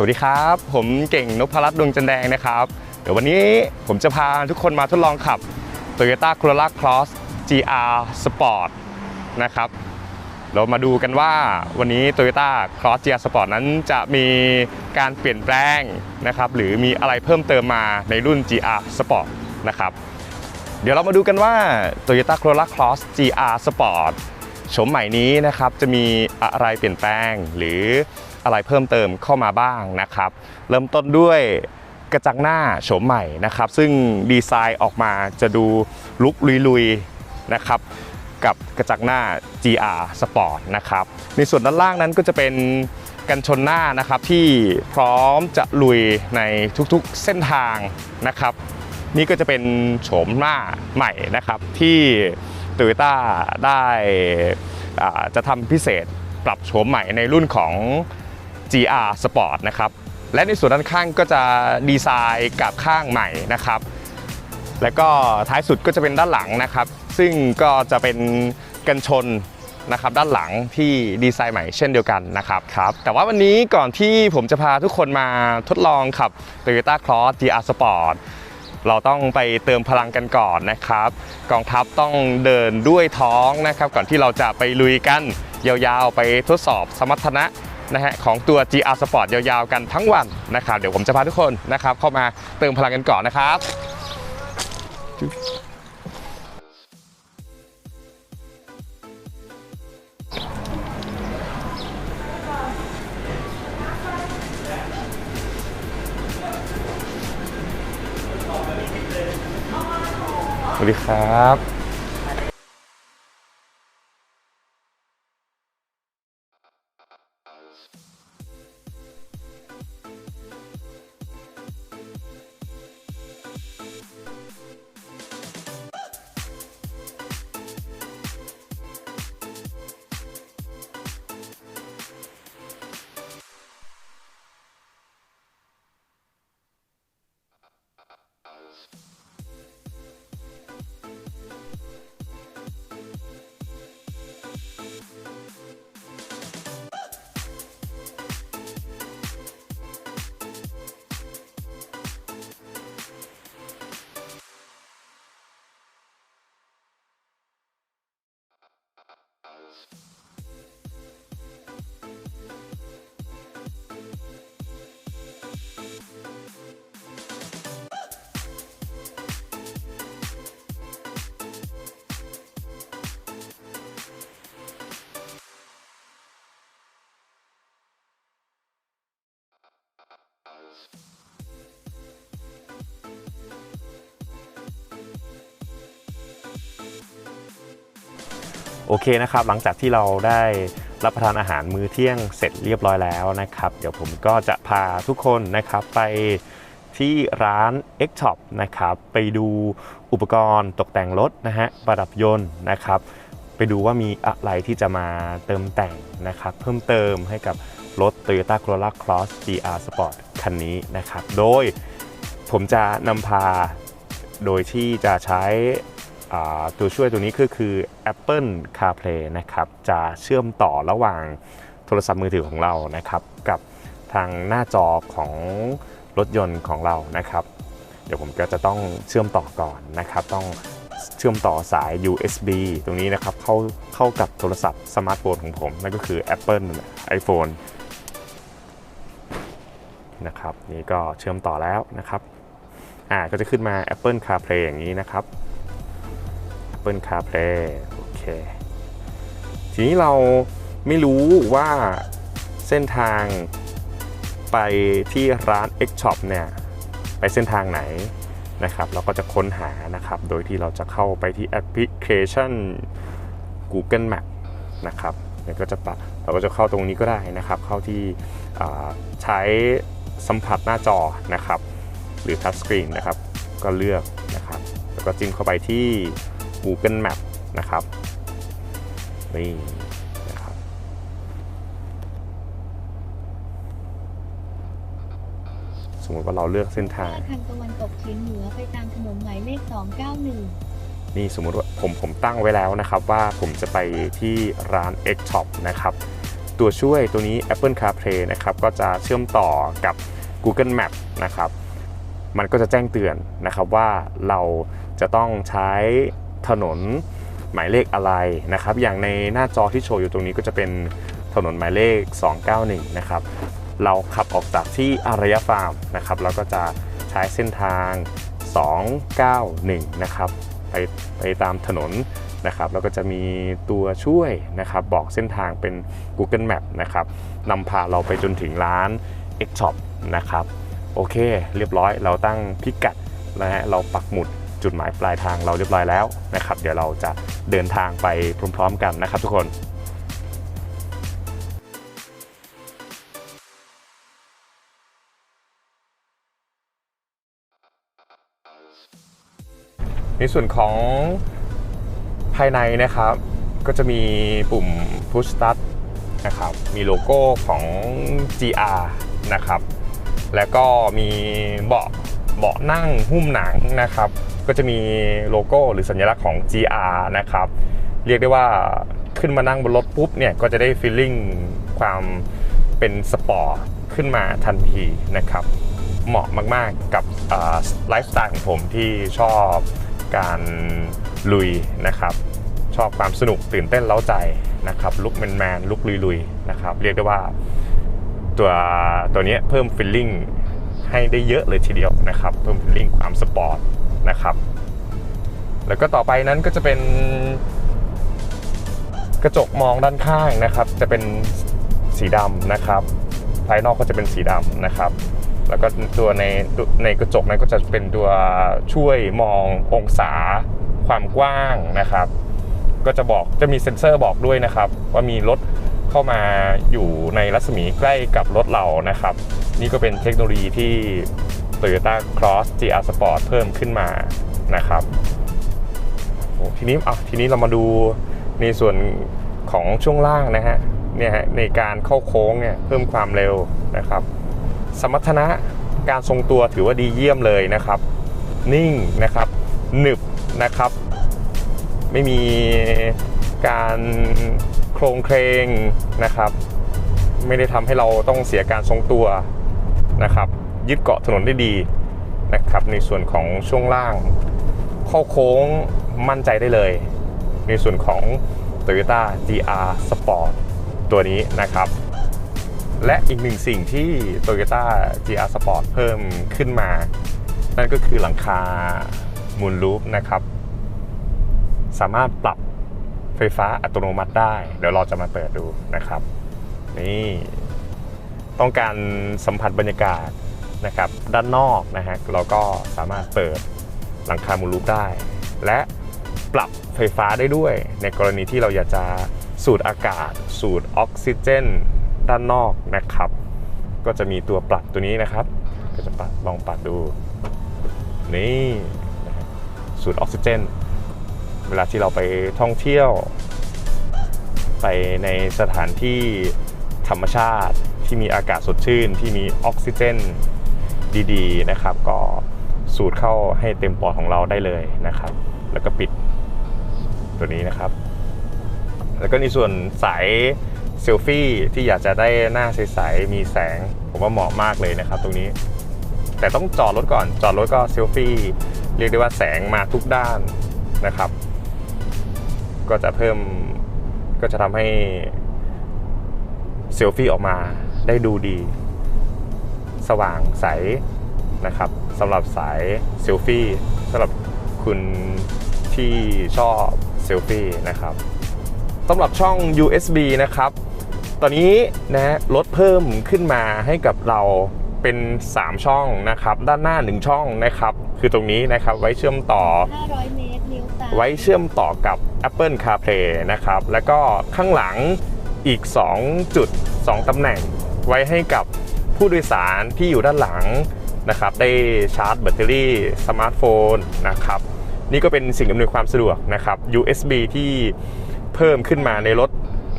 วัสดีครับ ผมเก่งนพรัตน์ดวงจันแดงนะครับ เดี๋ยววันนี้ผมจะพาทุกคนมาทดลองขับ Toyota Corolla Cross GR Sport นะครับ เรามาดูกันว่าวันนี้ Toyota Cross GR Sport นั้นจะมีการเปลี่ยนแปลงนะครับ หรือมีอะไรเพิ่มเติมมาในรุ่น GR Sport นะครับ เดี๋ยวเรามาดูกันว่า Toyota Corolla Cross GR Sport โฉมใหม่นี้นะครับจะมีอะไรเปลี่ยนแปลงหรือ อะไรเพิ่มเติมเข้ามาบ้างนะครับ เริ่มต้นด้วยกระจังหน้าโฉมใหม่นะครับ ซึ่งดีไซน์ออกมาจะดูลุกลุยๆนะครับกับกระจังหน้า GR Sport นะครับ ในส่วนด้านล่างนั้นก็จะเป็นกันชนหน้านะครับที่พร้อมจะลุยในทุกๆเส้นทางนะครับ นี่ก็จะเป็นโฉมหน้าใหม่นะครับที่ Toyota ได้จะทำพิเศษปรับโฉมใหม่ในรุ่นของ GR Sport นะครับและในส่วนด้านข้างก็จะดีไซน์กับข้างใหม่นะครับแล้วก็ท้ายสุดก็จะเป็นด้านหลังนะครับ ซึ่งก็จะเป็นกันชนนะครับด้านหลังที่ดีไซน์ใหม่เช่นเดียวกันนะครับครับแต่ว่าวันนี้ก่อนที่ผมจะพาทุกคนมาทดลองขับ Toyota Cross GR Sport เราต้องไปเติมพลังกันก่อนนะครับ กองทัพต้องเดินด้วยท้องนะครับ ก่อนที่เราจะไปลุยกันยาวๆ ไปทดสอบสมรรถนะ นะฮะของตัว GR Sport ยาวๆกันทั้งวันนะครับเดี๋ยวผมจะพาทุกคนนะครับเข้ามาเติมพลังกันก่อนนะครับสวัสดีครับ โอเคนะครับ หลังจากที่เราได้รับประทานอาหารมื้อเที่ยงเสร็จเรียบร้อยแล้วนะครับ เดี๋ยวผมก็จะพาทุกคนนะครับไปที่ร้าน X Shop นะครับ ไปดูอุปกรณ์ตกแต่งรถนะฮะประดับยนต์นะครับ ไปดูว่ามีอะไรที่จะมาเติมแต่งนะครับ เพิ่มเติมให้กับรถ Toyota Corolla Cross GR Sport คันนี้นะครับ โดยผมจะนำพาโดยที่จะใช้ ตัวช่วยตัวนี้ก็คือ Apple CarPlay นะครับจะเชื่อมต่อระหว่างโทรศัพท์มือถือของเรานะครับกับทางหน้าจอของรถยนต์ของเรานะครับ เดี๋ยวผมก็จะต้องเชื่อมต่อก่อนนะครับ ต้องเชื่อมต่อสาย USB ตรงนี้นะครับเข้าเข้ากับโทรศัพท์สมาร์ทโฟนของผมนั่นก็คือ Apple iPhone นะครับนี่ก็เชื่อมต่อแล้วนะครับอ่าก็จะขึ้นมา Apple CarPlay อย่างนี้นะครับ Apple CarPlay โอเค ทีนี้เราไม่รู้ว่าเส้นทางไปที่ร้าน X Shop เนี่ย ไปเส้นทางไหนนะครับ เราก็จะค้นหานะครับ โดยที่เราจะเข้าไปที่แอปพลิเคชัน Google Map นะครับเนี่ยก็จะปะเราก็จะเข้าตรงนี้ก็ได้นะครับ เข้าที่ใช้สัมผัสหน้าจอนะครับ หรือ Touch Screen นะครับ ก็เลือกนะครับ แล้วก็จิ้มเข้าไปที่ Google Map นะครับนี่นะครับ สมมติว่าเราเลือกเส้นทางทางตะวันตกเฉียงเหนือไปตามถนนหมายเลข 291 นี่สมมุติว่าผมผมตั้งไว้แล้วนะครับว่าผมจะไปที่ร้าน X Shop นะครับ ตัวช่วยตัวนี้ Apple CarPlay นะครับ ก็จะเชื่อมต่อกับ Google Map นะครับ มันก็จะแจ้งเตือนนะครับว่าเราจะต้องใช้ ถนนหมายเลขอะไรนะครับ อย่างในหน้าจอที่โชว์อยู่ตรงนี้ก็จะเป็นถนนหมายเลข 291 นะครับ เราขับออกจากที่อารยฟาร์มนะครับ เราก็จะใช้เส้นทาง 291 นะครับ ไปไปตามถนนนะครับ แล้วก็จะมีตัวช่วยนะครับ บอกเส้นทางเป็น Google Map นะครับนำพาเราไปจนถึงร้าน X Shop นะครับ โอเค เรียบร้อย เราตั้งพิกัดนะฮะ เราปักหมุด จุดหมายปลายทางเราเรียบร้อยแล้วนะครับ เดี๋ยวเราจะเดินทางไปพร้อมๆกันนะครับทุกคนในส่วนของภายในนะครับก็จะมีปุ่ม push start นะครับมีโลโก้ของ GR นะครับ แล้วก็มีเบาะเบาะนั่งหุ้มหนังนะครับ ก็จะมีโลโก้หรือสัญลักษณ์ของ GR นะครับ เรียกได้ว่าขึ้นมานั่งบนรถปุ๊บเนี่ยก็จะได้ฟีลลิ่งความเป็นสปอร์ตขึ้นมาทันทีนะครับ เหมาะมากๆกับไลฟ์สไตล์ของผมที่ชอบการลุยนะครับ ชอบความสนุกตื่นเต้นเล้าใจนะครับลุกแมนแมนลุกลุยๆนะครับ เรียกได้ว่าตัวตัวนี้เพิ่มฟิลลิ่งให้ได้เยอะเลยทีเดียวนะครับ เพิ่มฟิลลิ่งความสปอร์ต นะครับ แล้วก็ต่อไปนั้นก็จะเป็นกระจกมองด้านข้างนะครับ จะเป็นสีดำนะครับภายนอกก็จะเป็นสีดำนะครับ แล้วก็ตัวในในกระจกนั้นก็จะเป็นตัวช่วยมององศาความกว้างนะครับ ก็จะบอกจะมีเซ็นเซอร์บอกด้วยนะครับ ว่ามีรถเข้ามาอยู่ในรัศมีใกล้กับรถเรานะครับ นี่ก็เป็นเทคโนโลยีที่ Toyota Cross GR Sport เพิ่มขึ้นมานะครับทีนี้อะทีนี้เรามาดูในส่วนของช่วงล่างนะฮะเนี่ยฮะในการเข้าโค้งเนี่ยเพิ่มความเร็วนะครับ สมรรถนะการทรงตัวถือว่าดีเยี่ยมเลยนะครับ นิ่งนะครับหนึบนะครับ ไม่มีการโครงเครงนะครับ ไม่ได้ทำให้เราต้องเสียการทรงตัวนะครับ ยึดเกาะถนนได้ดีนะครับในส่วนของช่วงล่างเข้าโค้งมั่นใจได้เลย ในส่วนของ Toyota GR Sport ตัวนี้นะครับ และอีกหนึ่งสิ่งที่ Toyota GR Sport เพิ่มขึ้นมา นั่นก็คือหลังคามูลลูปนะครับ สามารถปรับไฟฟ้าอัตโนมัติได้ เดี๋ยวเราจะมาเปิดดูนะครับ นี่ ต้องการสัมผัสบรรยากาศ นะครับด้านนอกนะฮะเราก็สามารถเปิดหลังคามูลูปได้ และปรับไฟฟ้าได้ด้วย ในกรณีที่เราอยากจะสูดอากาศ สูดออกซิเจน ด้านนอกนะครับ ก็จะมีตัวปรับตัวนี้นะครับ ก็จะปัดลองปัดดู นี่สูดออกซิเจน เวลาที่เราไปท่องเที่ยว ไปในสถานที่ธรรมชาติที่มีอากาศสดชื่น ที่มีออกซิเจน ดีๆนะครับ ก็สูดเข้าให้เต็มปอดของเราได้เลยนะครับ แล้วก็ปิดตัวนี้นะครับ แล้วก็ในส่วนสายเซลฟี่ที่อยากจะได้หน้าใสๆมีแสง ผมว่าเหมาะมากเลยนะครับ ตรงนี้ แต่ต้องจอดรถก่อน จอดรถก็เซลฟี่เรียกได้ว่าแสงมาทุกด้านนะครับ ก็จะเพิ่มก็จะทำให้เซลฟี่ออกมาได้ดูดี สว่างใสนะครับสำหรับสายเซลฟี่สำหรับคุณที่ชอบเซลฟี่นะครับสำหรับช่อง USB นะครับ ตอนนี้นะลดเพิ่มขึ้นมาให้กับเราเป็น 3 ช่องนะครับ ด้านหน้า 1 ช่องนะครับ คือตรงนี้นะครับไว้เชื่อมต่อ 500 เมตรเลี้ยวซ้ายไว้เชื่อมต่อกับ Apple CarPlay นะครับ แล้วก็ข้างหลังอีก 2 จุด 2ตำแหน่งไว้ให้กับ ผู้โดยสารที่อยู่ด้านหลังนะครับได้ชาร์จแบตเตอรี่สมาร์ทโฟนนะครับนี่ก็เป็นสิ่งอำนวยความสะดวกนะครับ USB ที่เพิ่มขึ้นมาในรถ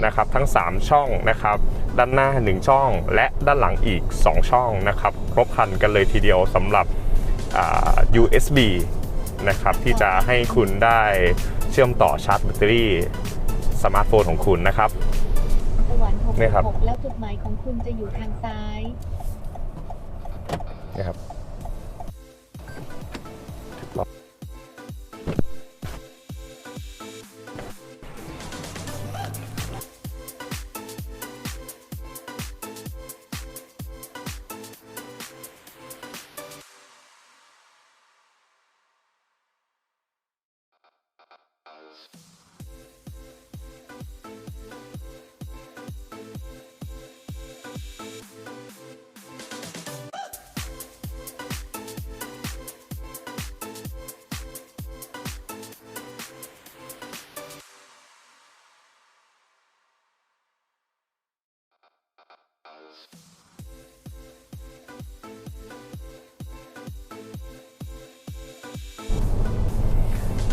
นะครับทั้ง 3 ช่องนะครับด้านหน้า 1 ช่อง และด้านหลังอีก 2 ช่องนะครับครบคันกันเลยทีเดียวสำหรับอ่า USB นะครับที่จะให้คุณได้เชื่อมต่อชาร์จแบตเตอรี่สมาร์ทโฟนของคุณนะครับ สวรรค์เนี่ยครับ666แล้วจุดหมายของคุณจะอยู่ทางซ้าย นะครับ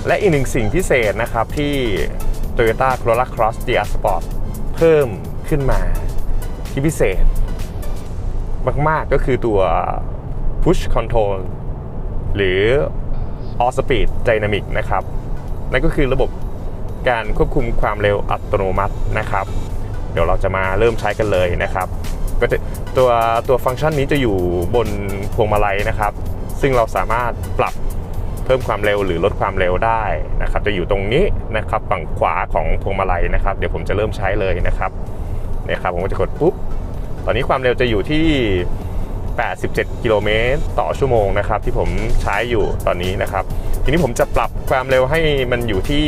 และอีกหนึ่งสิ่งพิเศษนะครับที่ Toyota Corolla Cross GR Sport เพิ่มขึ้นมาที่พิเศษ มาก ๆ ก็คือตัว Push Control หรือ All Speed Dynamic นะครับ นั่นก็คือระบบการควบคุมความเร็วอัตโนมัตินะครับ เดี๋ยวเราจะมาเริ่มใช้กันเลยนะครับ ก็จะตัวตัวฟังก์ชันนี้จะอยู่บนพวงมาลัยนะครับ ซึ่งเราสามารถปรับ เพิ่มความเร็วหรือลดความเร็วได้นะครับ จะอยู่ตรงนี้นะครับฝั่งขวาของพวงมาลัยนะครับ เดี๋ยวผมจะเริ่มใช้เลยนะครับนี่ยครับผมก็จะกดปุ๊บตอนนี้ความเร็วจะอยู่ที่ 87 กิโลเมตรต่อชั่วโมงนะครับ ที่ผมใช้อยู่ตอนนี้นะครับ ทีนี้ผมจะปรับความเร็วให้มันอยู่ที่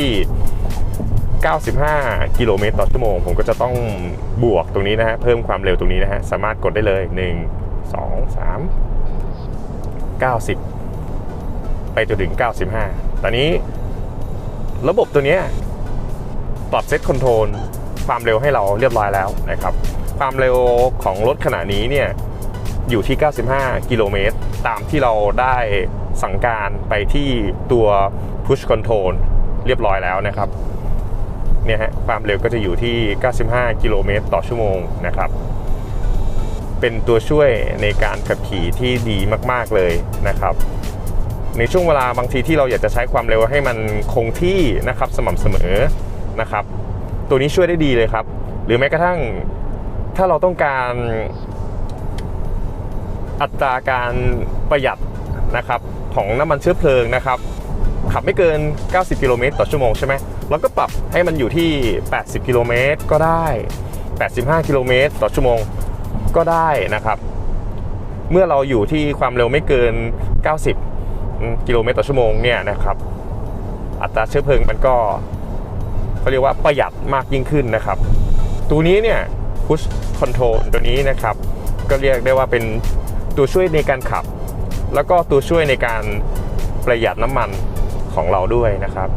95 กิโลเมตรต่อชั่วโมง ผมก็จะต้องบวกตรงนี้นะฮะเพิ่มความเร็วตรงนี้นะฮะสามารถกดได้เลย 1 2 3 90 ไปจนถึง 95 ตอนนี้ระบบตัวนี้ปรับเซตคอนโทรลความเร็วให้เราเรียบร้อยแล้วนะครับ ความเร็วของรถขณะนี้เนี่ยอยู่ที่ 95 กิโลเมตร ตามที่เราได้สั่งการไปที่ตัว push control เรียบร้อยแล้วนะครับ เนี่ยฮะความเร็วก็จะอยู่ที่ 95 กิโลเมตรต่อชั่วโมงนะครับ เป็นตัวช่วยในการขับขี่ที่ดีมาก ๆ เลยนะครับ ในช่วงเวลาบางทีที่เราอยากจะใช้ความเร็วให้มันคงที่นะครับสม่ำเสมอนะครับ ตัวนี้ช่วยได้ดีเลยครับ หรือแม้กระทั่งถ้าเราต้องการอัตราการประหยัดนะครับของน้ำมันเชื้อเพลิงนะครับขับไม่เกิน 90 กิโลเมตรต่อชั่วโมงใช่ไหมเราก็ปรับให้มันอยู่ที่ 80 กิโลเมตรก็ได้ 85 กิโลเมตรต่อชั่วโมงก็ได้นะครับ เมื่อเราอยู่ที่ความเร็วไม่เกิน 90 กิโลเมตรต่อชั่วโมงเนี่ยนะครับ อัตราเชื้อเพลิงมันก็เขาเรียกว่าประหยัดมากยิ่งขึ้นนะครับ ตัวนี้เนี่ย push control ตัวนี้นะครับ ก็เรียกได้ว่าเป็นตัวช่วยในการขับ แล้วก็ตัวช่วยในการประหยัดน้ำมันของเราด้วยนะครับ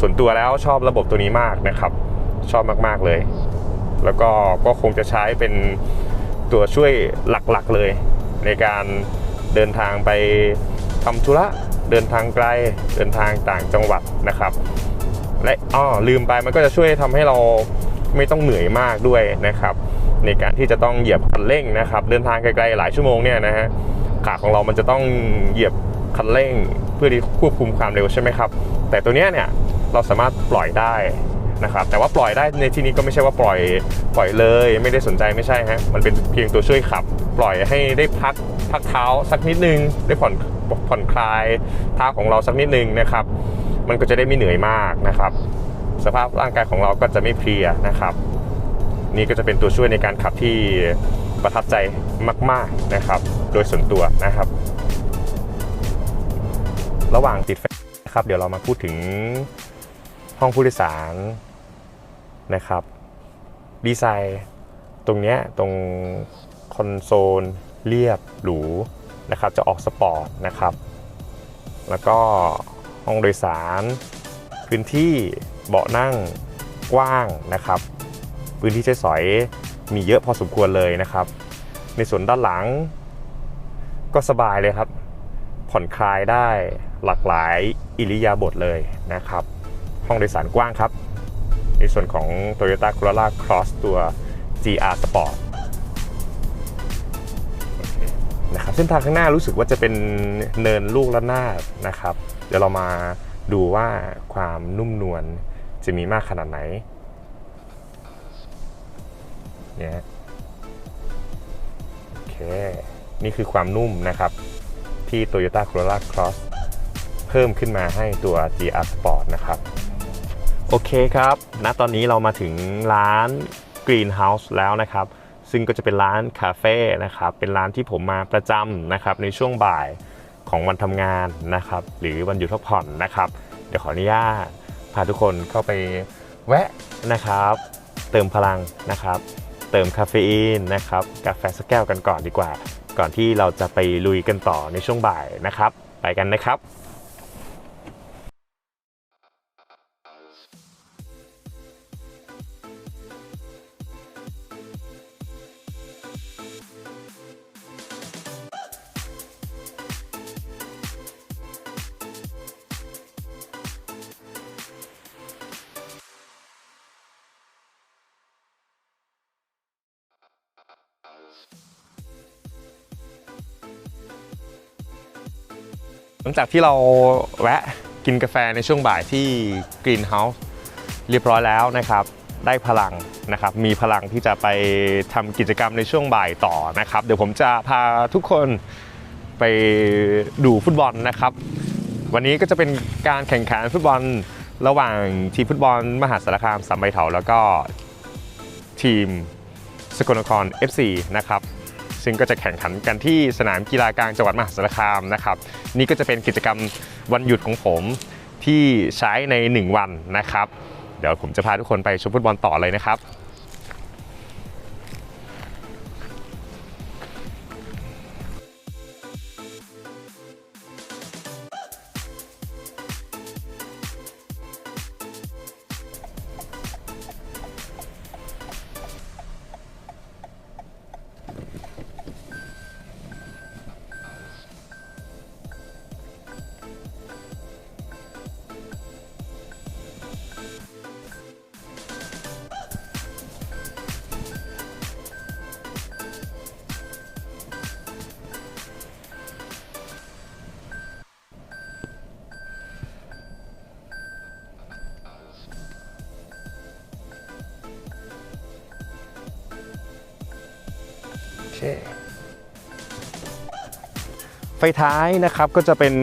ส่วนตัวแล้วชอบระบบตัวนี้มากนะครับ ชอบมากๆเลย แล้วก็ก็คงจะใช้เป็นตัวช่วยหลักๆเลย ในการเดินทางไป ทำธุระเดินทางไกลเดินทางต่างจังหวัดนะครับ และอ้อลืมไปมันก็จะช่วยทำให้เราไม่ต้องเหนื่อยมากด้วยนะครับ ในการที่จะต้องเหยียบคันเร่งนะครับ เดินทางไกลๆหลายชั่วโมงเนี่ยนะฮะขาของเรามันจะต้องเหยียบคันเร่ง เพื่อที่ควบคุมความเร็วใช่ไหมครับ แต่ตัวเนี้ยเนี่ยเราสามารถปล่อยได้ นะครับแต่ว่าปล่อยได้ในที่นี้ก็ไม่ใช่ว่าปล่อยปล่อยเลย ไม่ได้สนใจไม่ใช่ฮะมันเป็นเพียงตัวช่วยขับ ปล่อยให้ได้พักพักเท้าสักนิดนึง ได้ผ่อนผ่อนคลายเท้าของเราสักนิดนึงนะครับ มันก็จะได้ไม่เหนื่อยมากนะครับ สภาพร่างกายของเราก็จะไม่เพลียนะครับ นี่ก็จะเป็นตัวช่วยในการขับที่ประทับใจมาก ๆนะครับ โดยส่วนตัวนะครับ ระหว่างติดไฟครับเดี๋ยวเรามาพูดถึงห้องผู้โดยสาร นะครับดีไซน์ตรงเนี้ยตรงคอนโซลเรียบหรูนะครับจะออกสปอร์ตนะครับ แล้วก็ห้องโดยสาร พื้นที่เบาะนั่งกว้างนะครับ พื้นที่ใช้สอยมีเยอะพอสมควรเลยนะครับ ในส่วนด้านหลังก็สบายเลยครับ ผ่อนคลายได้หลากหลายอิริยาบถเลยนะครับ ห้องโดยสารกว้างครับ ในส่วนของ Toyota Corolla Cross ตัว GR Sport นะครับเส้นทางข้างหน้ารู้สึกว่าจะเป็นเนินลูกระนาดนะครับ เดี๋ยวเรามาดูว่าความนุ่มนวลจะมีมากขนาดไหนเนี่ยโอเค นี่คือความนุ่มนะครับที่ Toyota Corolla Cross เพิ่มขึ้นมาให้ตัว GR Sport นะครับ โอเคครับ ณ ตอนนี้เรามาถึงร้าน Greenhouse แล้วนะครับ ซึ่งก็จะเป็นร้านคาเฟ่นะครับ เป็นร้านที่ผมมาประจำนะครับในช่วงบ่ายของวันทำงานนะครับ หรือวันหยุดพักผ่อนนะครับ เดี๋ยวขออนุญาตพาทุกคนเข้าไปแวะนะครับ เติมพลังนะครับ เติมคาเฟอีนนะครับ กาแฟสักแก้วกันก่อนดีกว่า ก่อนที่เราจะไปลุยกันต่อในช่วงบ่ายนะครับ ไปกันนะครับ หลังจากที่เราแวะกินกาแฟในช่วงบ่ายที่ Greenhouse เรียบร้อยแล้วนะครับ ได้พลังนะครับ มีพลังที่จะไปทำกิจกรรมในช่วงบ่ายต่อนะครับ เดี๋ยวผมจะพาทุกคนไปดูฟุตบอลนะครับ วันนี้ก็จะเป็นการแข่งขันฟุตบอลระหว่างทีมฟุตบอลมหาสารคามสามใบเถาแล้วก็ทีมสกลนคร FC นะครับ ซึ่งก็จะแข่งขันกันที่สนามกีฬากลางจังหวัดมหาสารคามนะครับ นี่ก็จะเป็นกิจกรรมวันหยุดของผมที่ใช้ใน 1 วันนะครับ เดี๋ยวผมจะพาทุกคนไปชมฟุตบอลต่อเลยนะครับ ไฟท้ายนะครับก็จะเป็น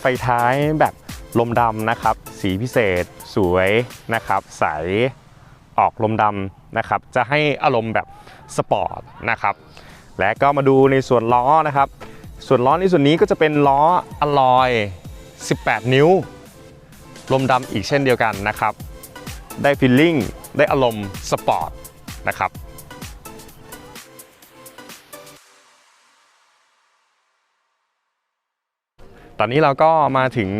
ไฟท้ายแบบลมดำนะครับ สีพิเศษ สวยนะครับ ใสออกลมดำนะครับ จะให้อารมณ์แบบสปอร์ตนะครับ และก็มาดูในส่วนล้อนะครับ ส่วนล้อในส่วนนี้ก็จะเป็นล้ออลลอย 18 นิ้ว ลมดำอีกเช่นเดียวกันนะครับ ได้ฟีลลิ่งได้อารมณ์สปอร์ตนะครับ ตอนนี้เราก็มาถึง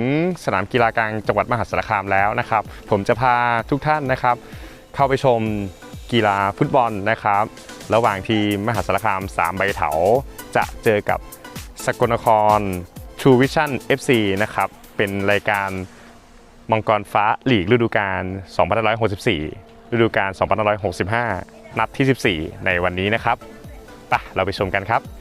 สนามกีฬากลางจังหวัดมหาสารคามแล้วนะครับ ผมจะพาทุกท่านนะครับ เข้าไปชมกีฬาฟุตบอลนะครับ ระหว่างทีมมหาสารคาม 3 ใบเถา จะเจอกับสกลนคร True Vision FC นะครับ เป็นรายการมังกรฟ้าหลีกฤดูกาล2564 ฤดูกาล2565 นัดที่ 14 ในวันนี้นะครับไปเราไปชมกันครับ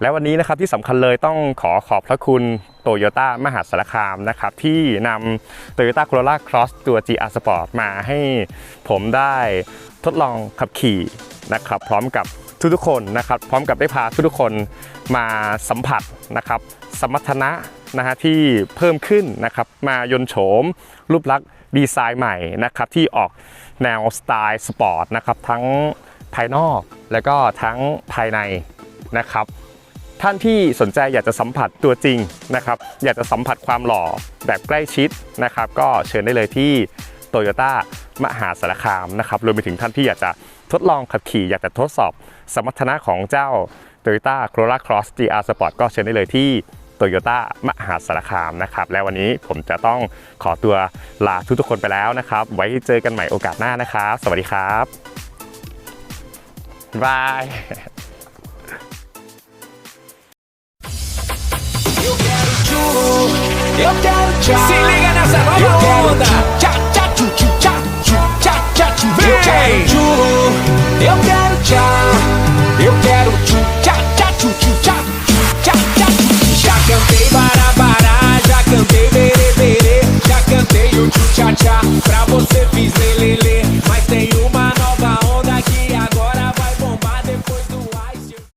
และวันนี้นะครับที่สำคัญเลยต้องขอขอบพระคุณโตโยต้ามหาสารคามนะครับที่นำ Toyota Corolla Cross ตัว GR Sport มาให้ผมได้ทดลองขับขี่นะครับพร้อมกับทุกๆคนนะครับพร้อมกับได้พาทุกๆคนมาสัมผัสนะครับสมรรถนะนะฮะที่เพิ่มขึ้นนะครับมายนโฉม รูปลักษณ์ดีไซน์ใหม่นะครับที่ออกแนวสไตล์สปอร์ตนะครับทั้งภายนอกและก็ทั้งภายในนะครับ ท่านที่สนใจอยากจะสัมผัสตัวจริงนะครับ อยากจะสัมผัสความหล่อแบบใกล้ชิดนะครับ ก็เชิญได้เลยที่โตโยต้ามหาสารคามนะครับรวมไปถึงท่านที่อยากจะทดลองขับขี่ อยากจะทดสอบสมรรถนะของเจ้า Toyota Corolla Cross GR Sport ก็เชิญได้เลยที่โตโยต้ามหาสารคามนะครับ และวันนี้ผมจะต้องขอตัวลาทุกๆคนไปแล้วนะครับ ไว้เจอกันใหม่โอกาสหน้านะครับ สวัสดีครับบาย Eu quero tchau. Se liga nessa nova eu quero onda. Tchau, tchau, tchau, tchau, tchau, tchau, tchau. Vem. Eu quero tchau. Eu quero tchau. Eu quero tchau, tchau, tchau, tchau, tchau, tchau. Já cantei barabará, já cantei berê, berê, já cantei o tchau, tchau, tchau. Pra você fiz lelele.